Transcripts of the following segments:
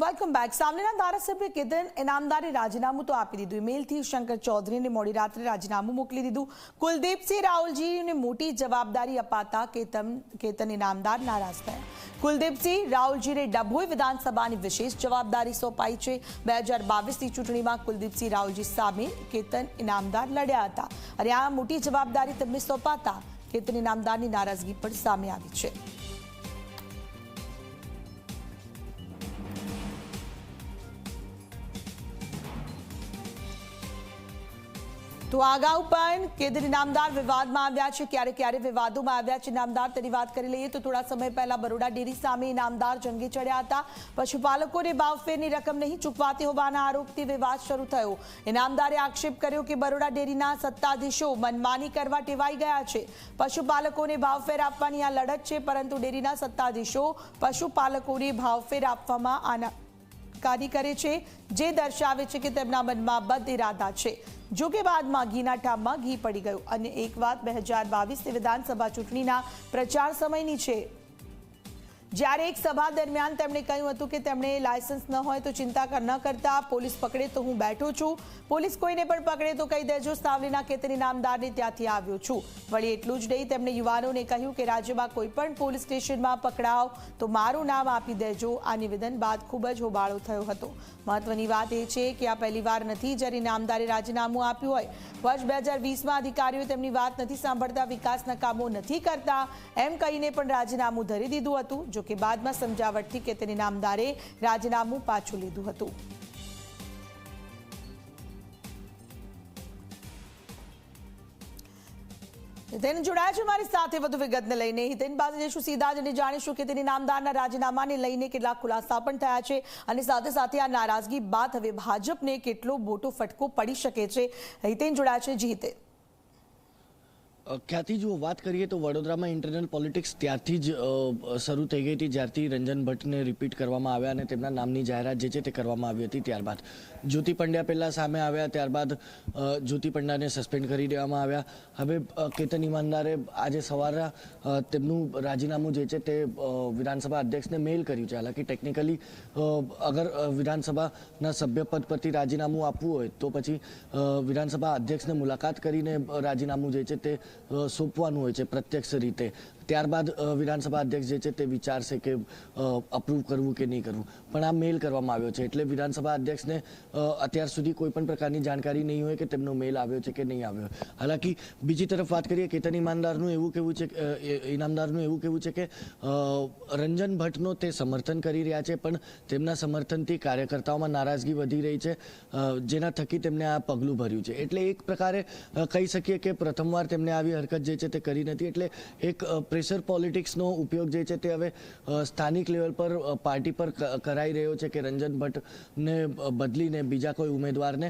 Welcome back સામનેના ધારાસભ્ય કેતન ઇનામદારે રાજીનામું તો આપી દીધું. મેલથી શંકર ચૌધરીને મોડી રાત્રે રાજીનામું મોકલી દીધું. કુલદીપસિંહ રાહુલજીને મોટી જવાબદારી અપાતા કેતન કેતન ઇનામદાર નારાજ થયા. કુલદીપસિંહ રાહુલજીને ડભોઈ વિધાનસભાની વિશેષ જવાબદારી સોંપાઈ છે. બે હજાર બાવીસની ચૂંટણીમાં કુલદીપસિંહ રાહુલજી સામે કેતન ઇનામદાર લડ્યા હતા. અને આ મોટી જવાબદારી તેમને સોંપાતા કેતન ઇનામદારની નારાજગી પણ સામે આવી છે. તો અગાઉ પણ કેદરી નામદાર વિવાદમાં આવ્યા છે. ક્યારે ક્યારે વિવાદોમાં આવ્યા છે. નામદાર તેની વાત કરી લઈએ તો થોડા સમય પહેલા બરોડા ડેરી સામે નામદાર જંગી ચડ્યા હતા. પશુપાલકોને ભાવફેરની રકમ નહીં ચૂકવાતી હોવાના આરોપથી વિવાદ શરૂ થયો. ઇનામદારે આક્ષેપ કર્યો કે બરોડા ડેરીના સત્તાધીશો મનમાની કરવા ટેવાઈ ગયા છે. પશુપાલકોને ભાવફેર આપવાની આ લડત છે, પરંતુ ડેરીના સત્તાધીશો પશુપાલકોને ભાવફેર આપવામાં આના કાર્ય કરે છે, જે દર્શાવે છે કે તેમના મનમાં બદ ઇરાદા છે. જો કે બાદમાં ઘીના ઠામમાં ઘી પડી ગયું. અને એક વાત બે હજાર બાવીસની વિધાનસભા ચૂંટણીના પ્રચાર સમયની છે. જ્યારે એક સભા દરમિયાન તેમણે કહ્યું હતું કે તેમણે લાયસન્સ ન હોય તો ચિંતા ન કરતા, પોલીસ પકડે તો હું બેઠો છું. પોલીસ કોઈને પણ પકડે તો કહી દેજો, સાવલીના કેતરી નામદારને ત્યાંથી આવ્યો છું. વળી એટલું જ નહીં, તેમણે યુવાનોને કહ્યું કે રાજ્યમાં કોઈ પણ પોલીસ સ્ટેશનમાં પકડાવ તો મારું નામ આપી દેજો. આ નિવેદન બાદ ખૂબ જ હોબાળો થયો હતો. મહત્વની વાત એ છે કે આ પહેલી વાર નથી જ્યારે નામદારે રાજીનામું આપ્યું હોય. વર્ષ બે હજાર વીસમાં અધિકારીઓ તેમની વાત નથી સાંભળતા, વિકાસના કામો નથી કરતા. એમ કહીને પણ રાજીનામું ધરી દીધું હતું. જો કે બાદમાં સમજાવટથી કે તેની નામદારે રાજીનામું પાછું લીધું હતું. હિતેન જોડાયા છે મારી સાથે વધુ વિગતને લઈને. હિતેન પાસે જઈશું સીધા જ અને જાણીશું કે તેની નામદારના રાજીનામાને લઈને કેટલાક ખુલાસા પણ થયા છે અને સાથે સાથે આ નારાજગી બાદ હવે ભાજપને કેટલો મોટો ફટકો પડી શકે છે. હિતેન જોડાયા છે. જી હિતેન. ખ્યાતિ જો વાત કરીએ તો વડોદરામાં ઇન્ટરનલ પોલિટિક્સ ત્યારથી જ શરૂ થઈ ગઈ હતી, જ્યારથી રંજન ભટ્ટને રિપીટ કરવામાં આવ્યા અને તેમના નામની જાહેરાત જે છે તે કરવામાં આવી હતી ત્યારબાદ. જ્યોતિ પંડ્યા પહેલાં સામે આવ્યા, ત્યારબાદ જ્યોતિ પંડ્યાને સસ્પેન્ડ કરી દેવામાં આવ્યા. હવે કેતન ઈમાનદારે આજે સવારે તેમનું રાજીનામું જે છે તે વિધાનસભા અધ્યક્ષને મેલ કર્યું છે. હાલાકી ટેકનિકલી અગર વિધાનસભાના સભ્યપદ પરથી રાજીનામું આપવું હોય તો પછી વિધાનસભા અધ્યક્ષને મુલાકાત કરીને રાજીનામું જે છે તે સોંપવાનું હોય છે પ્રત્યક્ષ રીતે. ત્યારબાદ વિધાનસભા અધ્યક્ષ જે છે તે વિચારશે કે અપ્રૂવ કરવું કે નહીં કરવું. પણ આ મેલ કરવામાં આવ્યો છે. એટલે વિધાનસભા અધ્યક્ષને અત્યાર સુધી કોઈ પણ પ્રકારની જાણકારી નહીં હોય કે તેમનો મેલ આવ્યો છે કે નહીં આવ્યો. હાલાકી, બીજી તરફ વાત કરીએ કેતન ઈમાનદારનું એવું કહેવું છે ઇનામદારનું એવું કહેવું છે કે રંજન ભટ્ટનો તે સમર્થન કરી રહ્યા છે, પણ તેમના સમર્થનથી કાર્યકર્તાઓમાં નારાજગી વધી રહી છે જેના થકી તેમને આ પગલું ભર્યું છે. એટલે એક પ્રકારે કહી શકીએ કે પ્રથમવાર તેમને આવી હરકત જે છે તે કરી નથી. એટલે એક પ્રેશર પોલિટિક્સનો ઉપયોગ જે છે તે હવે સ્થાનિક લેવલ પર પાર્ટી પર કરાઈ રહ્યો છે કે રંજન ભટ્ટને બદલીને બીજા કોઈ ઉમેદવારને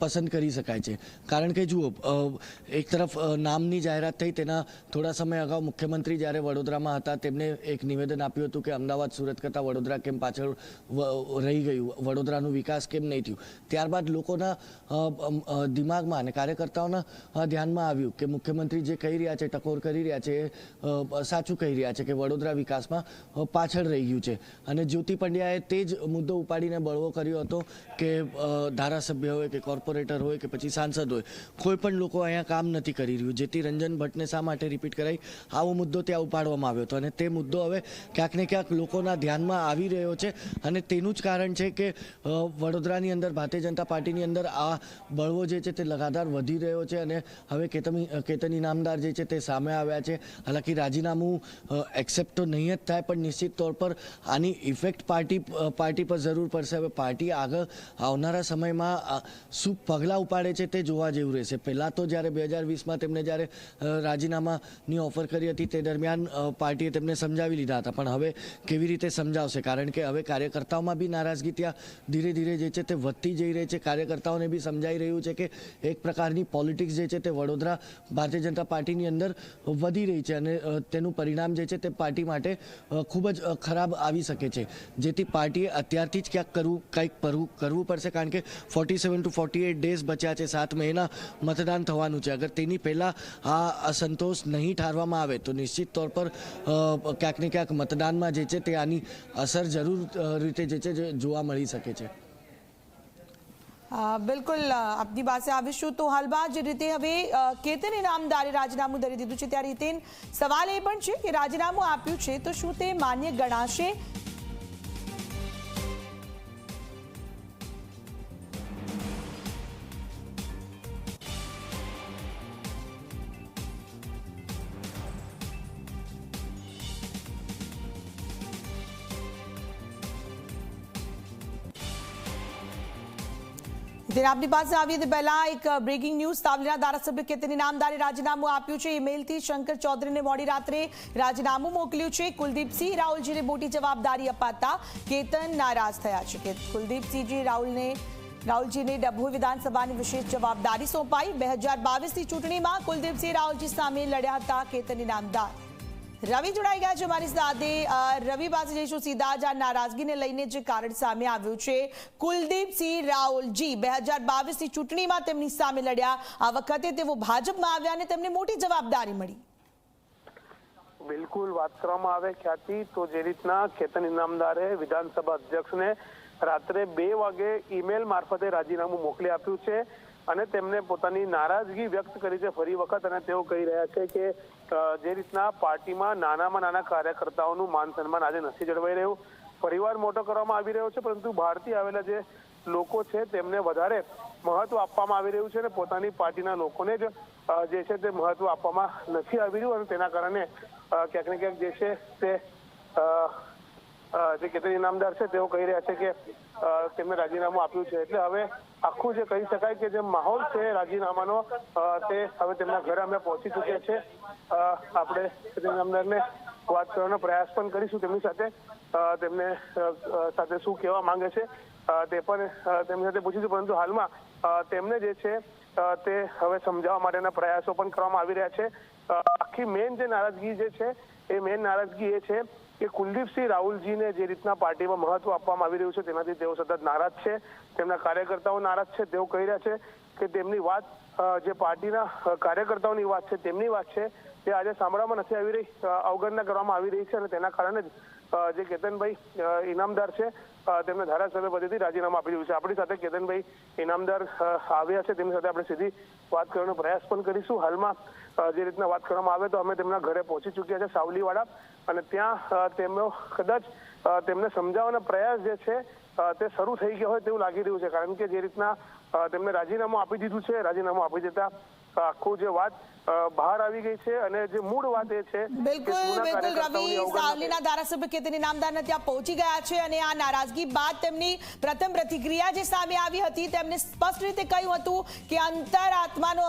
પસંદ કરી શકાય છે. કારણ કે જુઓ એક તરફ નામની જાહેરાત થઈ, તેના થોડા સમય અગાઉ મુખ્યમંત્રી જ્યારે વડોદરામાં હતા, તેમને એક નિવેદન આપ્યું હતું કે અમદાવાદ, સુરત કરતાં વડોદરા કેમ પાછળ રહી ગયું, વડોદરાનો વિકાસ કેમ નહીં થયું? ત્યારબાદ લોકોના દિમાગમાં અને કાર્યકર્તાઓના ધ્યાનમાં આવ્યું કે મુખ્યમંત્રી જે કહી રહ્યા છે, ટકોર કરી રહ્યા છે સાચું કહી રહ્યા છે કે વડોદરા વિકાસમાં પાછળ રહી ગયું છે. અને જ્યોતિ પંડ્યાએ તે જ મુદ્દો ઉપાડીને બળવો કર્યો હતો કે ધારાસભ્ય હોય કે કોર્પોરેટર હોય કે પછી સાંસદ હોય, કોઈ પણ લોકો અહીંયા કામ નથી કરી રહ્યું. જેથી રંજન ભટ્ટને શા માટે રિપીટ કરાઈ? આવો મુદ્દો ત્યાં ઉપાડવામાં આવ્યો હતો. અને તે મુદ્દો હવે ક્યાંક ને ક્યાંક લોકોના ધ્યાનમાં આવી રહ્યો છે. અને તેનું જ કારણ છે કે વડોદરાની અંદર ભારતીય જનતા પાર્ટીની અંદર આ બળવો જે છે તે લગાતાર વધી રહ્યો છે. અને હવે કેતમી કેતન ઇનામદાર જે છે તે સામે આવ્યા છે. હાલાકી રાજીનામું એક્સેપ્ટ તો નહીં જ થાય પણ નિશ્ચિત તौर પર આની ઇફેક્ટ પાર્ટી પાર્ટી પર જરૂર પડશે હવે પાર્ટી આગળ આવનારા સમયમાં શું પગલાં ઉપાડે છે તે જોવા જેવું રહેશે પહેલાં તો જ્યારે બે હજાર વીસમાં તેમણે જ્યારે રાજીનામાની ઓફર કરી હતી તે દરમિયાન પાર્ટીએ તેમને સમજાવી લીધા હતા પણ હવે કેવી રીતે સમજાવશે કારણ કે હવે કાર્યકર્તાઓમાં બી નારાજગી ત્યાં ધીરે ધીરે જે છે તે વધતી જઈ રહી છે કાર્યકર્તાઓને બી સમજાઈ રહ્યું છે કે એક પ્રકારની પોલિટિક્સ જે છે તે વડોદરા ભારતીય જનતા પાર્ટીની અંદર વધી રહી છે અને તેનું પરિણામ જે છે તે પાર્ટી માટે ખૂબ જ ખરાબ આવી શકે છે. જેથી પાર્ટીએ અત્યારથી જ ક્યાંક કરવું, કંઈક કરવું પડશે, કારણ કે forty seven to forty eight days બચ્યા છે, સાત મહિના મતદાન થવાનું છે. અગર તેની પહેલાં આ અસંતોષ નહીં ઠારવામાં આવે, તો નિશ્ચિત તौर પર ક્યાંક ને ક્યાંક મતદાનમાં જે છે તે આની અસર જરૂર રીતે જે છે જોવા મળી શકે છે. બિલકુલ આપની પાસે આવીશું તો હાલમાં જે રીતે હવે કેતન ઇનામદારે રાજીનામું ધરી દીધું છે ત્યારે હિતેન સવાલ એ પણ છે કે રાજીનામું આપ્યું છે તો શું તે માન્ય ગણાશે આપની પાસે આવીએ તે પહેલા એક બ્રેકિંગ ન્યૂઝ તાવલીના ધારાસભ્ય કેતન નામદારે રાજીનામું આપ્યું છે. ઈમેલથી શંકર ચૌધરીને મોડી રાત્રે રાજીનામું મોકલ્યું છે. કુલદીપસિંહ રાહુલજીને મોટી જવાબદારી અપાતા કેતન નારાજ થયા છે. કે કુલદીપસિંહજી રાહુલને, રાહુલજીને ડભોઈ વિધાનસભાની વિશેષ જવાબદારી સોંપાઈ. બે હજાર બાવીસની ચૂંટણીમાં કુલદીપસિંહ રાહુલજી સામે લડ્યા હતા કેતન ઇનામદાર રવિ જોડાઈ ગયા છે મારી સાથે. રવિ પાસે જઈશું સીધા જ આ નારાજગીને લઈને જે કારણ સામે આવ્યું છે. કુલદીપસિંહ રાહુલજી બે હજાર બાવીસની ચૂંટણીમાં તેમની સામે લડ્યા. આ વખતે તેઓ ભાજપમાં આવ્યા અને તેમને મોટી જવાબદારી મળી. બિલકુલ વાત કરવામાં આવે ખ્યાતિ. તો જે રીતના કેતન ઇનામદારે વિધાનસભા અધ્યક્ષને રાત્રે બે વાગે ઈમેલ મારફતે રાજીનામું મોકલી આપ્યું છે. અને તેમને પોતાની નારાજગી વ્યક્ત કરી છે ફરી વખત અને તેઓ કહી રહ્યા છે કે જે રીતના પાર્ટીમાં નાનામાં નાના કાર્યકર્તાઓનું માન સન્માન આજે નથી જળવાઈ રહ્યું. પરિવાર મોટો કરવામાં આવી રહ્યો છે, પરંતુ બહારથી આવેલા જે લોકો છે તેમને વધારે મહત્વ આપવામાં આવી રહ્યું છે અને પોતાની પાર્ટીના લોકોને જ જે છે તે મહત્વ આપવામાં નથી આવી રહ્યું અને તેના કારણે ક્યાંક ને ક્યાંક જે છે તે જે કેતરી ઇનામદાર છે, તેઓ કહી રહ્યા છે કે તેમણે રાજીનામું આપ્યું છે. એટલે હવે આખું જે કહી શકાય કે જે માહોલ છે રાજીનામાનો તે હવે તેમના ઘરે અમે પહોંચી ચૂક્યા છે. આપણે કેતન ઇનામદારને વાત કરવાનો પ્રયાસ પણ કરીશું તેમની સાથે. તેમને સાથે શું કહેવા માંગે છે તે પણ તેમની સાથે પૂછીશું. પરંતુ હાલમાં તેમને જે છે તે હવે સમજાવવા માટેના પ્રયાસો પણ કરવામાં આવી રહ્યા છે. આખી મેઇન જે નારાજગી જે છે, એ મેઇન નારાજગી એ છે કે કુલદીપસિંહ રાહુલજીને જે રીતના પાર્ટીમાં મહત્વ આપવામાં આવી રહ્યું છે, તેનાથી તેઓ સતત નારાજ છે. તેમના કાર્યકર્તાઓ નારાજ છે. તેઓ કહી રહ્યા છે કે તેમની વાત જે પાર્ટીના કાર્યકર્તાઓની વાત છે, તેમની વાત છે, તે આજે સાંભળવામાં નથી આવી રહી અવગણના કરવામાં આવી રહી છે અને તેના કારણે જ જે કેતનભાઈ ઇનામદાર છે તેમને ધારાસભ્ય પદેથી રાજીનામું આપી દીધું છે. આપણી સાથે કેતનભાઈ ઇનામદાર આવ્યા છે. તેમની સાથે આપણે સીધી વાત કરવાનો પ્રયાસ પણ કરીશું. હાલમાં જે રીતના વાત કરવામાં આવે તો અમે તેમના ઘરે પહોંચી ચૂક્યા છે, સાવલીવાડા. અને ત્યાં તેમનો કદાચ તેમને સમજાવવાનો પ્રયાસ જે છે તે શરૂ થઈ ગયો હોય તેવું લાગી રહ્યું છે. કારણ કે જે રીતના તેમને રાજીનામું આપી દીધું છે, રાજીનામું આપી દેતા આખું જે વાત બહાર આવી ગઈ છે અને જે મૂળ વાત એ છે બિલકુલ બિલકુલ રવિ સાવલીના ધારાસભ્ય કેતન ઇનામદારના ત્યાં પહોંચી ગયા છે અને આ નારાજગી બાદ તેમની પ્રથમ પ્રતિક્રિયા જે સામે આવી હતી તેમને સ્પષ્ટ રીતે કહ્યું હતું કે અંતરાત્માનો